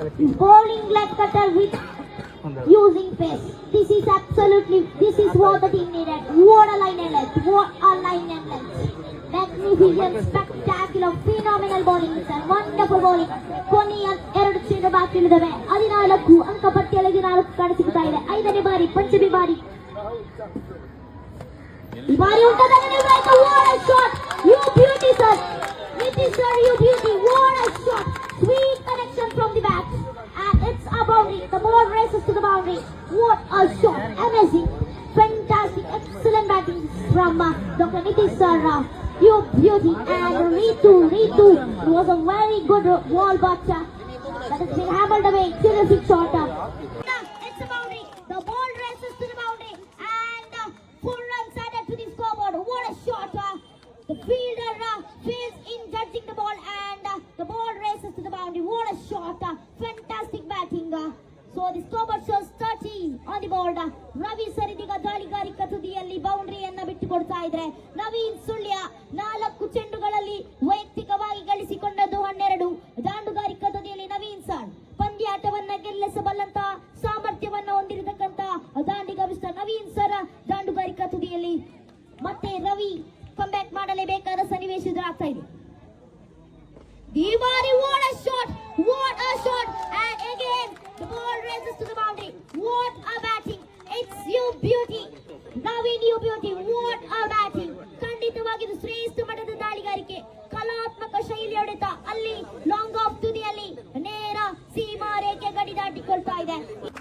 bowling leg cutter with using pace. This is absolutely, this is what the team needed. What a line and length, what a line and length. Magnificent, spectacular, phenomenal bowling and wonderful bowling. ಕೊನೆಯ ಎರಡು ಕ್ಷಣ ಬಾಕಿ ಉಳಿದವೆ ಹದಿನಾಲ್ಕು ಅಂಕ ಪಟ್ಟಿಯಲ್ಲಿ ಹದಿನಾಲ್ಕು ಕಾಣಿಸಿಗುತ್ತಾ ಇದೆ ಐದನೇ ಬಾರಿ ಪಂಚಮಿ ಬಾರಿ ಈ ಬಾರಿ ಉಂಟದಾಗನೇ what a shot ball to the boundary what a shot. Amazing. Fantastic. Excellent batting from uh, Dr. Nitish sir. Uh, you beauty. And Ritu Ritu. It was a very good ball but uh, that has been hammered away. Terrific shot. uh. ಬಿಟ್ಟುಕೊಡ್ತಾ ಇದ್ರೆ ನವೀನ್ ಸುಳ್ಯ ನಾಲ್ಕು ಚೆಂಡುಗಳಲ್ಲಿ ವೈಯಕ್ತಿಕವಾಗಿ ಗಳಿಸಿಕೊಂಡದ್ದು ಹನ್ನೆರಡು. ದಾಂಡುಗಾರಿಕಾ ತುದಿಯಲ್ಲಿ ನವೀನ್ ಸಾಣ್ ಪಂದ್ಯಾಟವನ್ನ ಗೆಲ್ಲಿಸಬಲ್ಲಂತ ಸಾಮರ್ಥ್ಯವನ್ನ ಹೊಂದಿರತಕ್ಕಂತ ದಾಂಡಿ ಮಿಸ್ಟರ್ ನವೀನ್ ಸರ್ ದಾಂಡುಗಾರಿಕಾ ತುದಿಯಲ್ಲಿ. ಮತ್ತೆ ರವಿ ಕಂಬ್ಯಾಕ್ ಮಾಡಲೇಬೇಕಾದ ಸನ್ನಿವೇಶ ಎದುರಾಗ್ತಾ ಇದೆ. Shot equal then.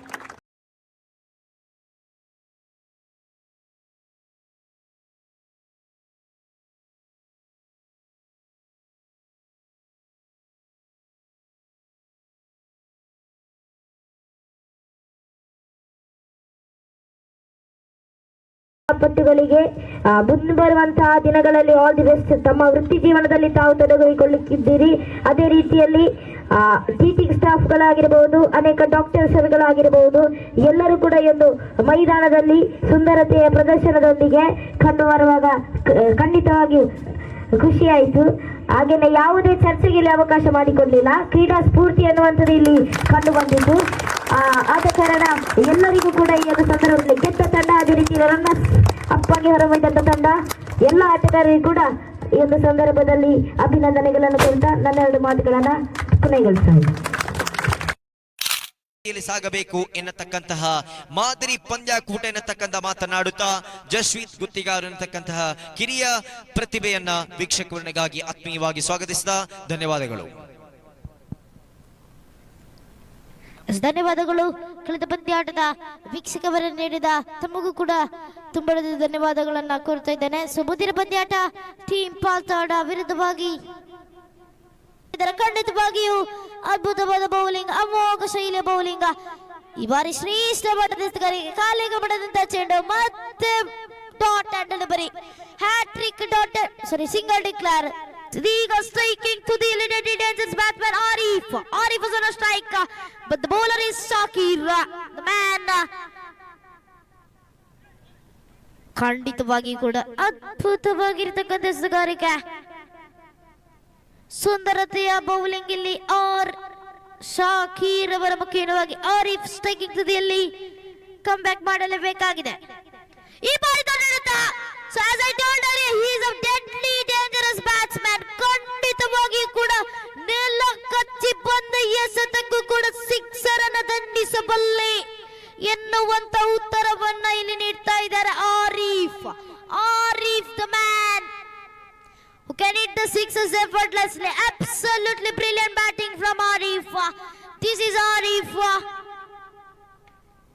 ಇದೆ ಪಟ್ಟುಗಳಿಗೆ ಆ, ಮುಂದೆ ಬರುವಂತಹ ದಿನಗಳಲ್ಲಿ ಆಲ್ ದಿ ಬೆಸ್ಟ್ ತಮ್ಮ ವೃತ್ತಿ ಜೀವನದಲ್ಲಿ ತಾವು ತೊಡಗಿಕೊಳ್ಳುತ್ತಿದ್ದೀರಿ. ಅದೇ ರೀತಿಯಲ್ಲಿ ಟೀಚಿಂಗ್ ಸ್ಟಾಫ್ಗಳಾಗಿರಬಹುದು ಅನೇಕ ಡಾಕ್ಟರ್ಸ್ಗಳಾಗಿರಬಹುದು ಎಲ್ಲರೂ ಕೂಡ ಒಂದು ಮೈದಾನದಲ್ಲಿ ಸುಂದರತೆಯ ಪ್ರದರ್ಶನದೊಂದಿಗೆ ಕಂಡು ಬರುವಾಗ ಖಂಡಿತವಾಗಿಯೂ ಖುಷಿಯಾಯಿತು. ಹಾಗೆಯೇ ಯಾವುದೇ ಚರ್ಚೆಗೆ ಇಲ್ಲಿ ಅವಕಾಶ ಮಾಡಿಕೊಡಲಿಲ್ಲ. ಕ್ರೀಡಾ ಸ್ಫೂರ್ತಿ ಅನ್ನುವಂಥದ್ದು ಇಲ್ಲಿ ಕಂಡು ಬಂದಿತ್ತು ಆದ ಕಾರಣ ಎಲ್ಲರಿಗೂ ಕೂಡ ಈ ಒಂದು ಸಂದರ್ಭದಲ್ಲಿ ಗೆದ್ದ ತಂಡ ಅದೇ ರೀತಿ ರನ್ನರ್ಸ್ ಅಪ್ಪಾಗಿ ಹೊರಬಂದಂತ ತಂಡ. ಎಲ್ಲ ಆಟಗಾರರಿಗೂ ಕೂಡ ಈ ಒಂದು ಸಂದರ್ಭದಲ್ಲಿ ಅಭಿನಂದನೆಗಳನ್ನು ಕೊಡ್ತಾ ನನ್ನೆರಡು ಮಾತುಗಳನ್ನ ಕೊನೆಗೊಳಿಸ್ತಾ ಸಾಗಬೇಕು ಎನ್ನತಕ್ಕಂತಹ ಮಾದರಿ ಪಂದ್ಯಾಕೂಟ ಎನ್ನತಕ್ಕಂತ ಮಾತನಾಡುತ್ತಾ ಜಸ್ವೀತ್ ಗುತ್ತಿಗಾರ ಎನ್ನತಕ್ಕಂತಹ ಕಿರಿಯ ಪ್ರತಿಭೆಯನ್ನ ವೀಕ್ಷಕರನಿಗಾಗಿ ಆತ್ಮೀಯವಾಗಿ ಸ್ವಾಗತಿಸಿದ ಧನ್ಯವಾದಗಳು. ಧನ್ಯವಾದಗಳು. ಕಳೆದ ಪಂದ್ಯಾಟದ ವೀಕ್ಷಕವರ ನೀಡಿದ ತಮಗೂ ಕೂಡ ತುಂಬ ಧನ್ಯವಾದಗಳನ್ನ ಕೋರ್ತಾ ಇದ್ದೇನೆ ಸೊ ಮುಂದಿನ ಪಂದ್ಯಾಟ ಟೀಮ್ ಪಾಲ್ತಾಡ ವಿರುದ್ಧವಾಗಿ ಇದರ ಖಂಡಿತವಾಗಿಯೂ ಅದ್ಭುತವಾದ ಬೌಲಿಂಗ್ ಅಮೋಘ ಶೈಲಿಯ ಬೌಲಿಂಗ್ ಈ ಬಾರಿ ಶ್ರೇಷ್ಠ ಮಟ್ಟದ ಎಸ್ತುಗಾರಿಕೆ ಕಾಲಿಗೆ ಬಡದಂತ ಚೆಂಡು ಮತ್ತೆ dot and delivery hattrick dot sorry single declare ಈಗ striking to the eliminated dangerous batsman Arif Arif is on a strike but the bowler is Shakir the man ಖಂಡಿತವಾಗಿ ಕೂಡ ಅದ್ಭುತವಾಗಿರ್ತಕ್ಕಂಥ ಸಗಾರಿಕೆ ಸುಂದರತೆಯ ಬೌಲಿಂಗ್ ಇಲ್ಲಿ ಆರ್ ಶಾಖೀರ್ ಅವರ ಮುಖೇನವಾಗಿ ಆರಿಫ್ ಸ್ಟ್ರೈಕಿಂಗ್ ತುದಿಯಲ್ಲಿ ಕಮ್ ಬ್ಯಾಕ್ ಮಾಡಲೇಬೇಕಾಗಿದೆ. ಈ ಬಾರಿ ಕೂಡ ನೆಲ ಕಚ್ಚಿ ಬಂದ ಎಸೆತಕ್ಕೂ ಕೂಡ ಸಿಕ್ಸರ್ ಅನ್ನ ದಂಡಿಸಬಲ್ಲೆ. ಎನ್ನುವಂತ ಉತ್ತರವನ್ನ ಇಲ್ಲಿ ನೀಡ್ತಾ ಇದ್ದಾರೆ Arif Arif the man who can hit the sixes effortlessly. Absolutely brilliant batting from Arif. This is Arif.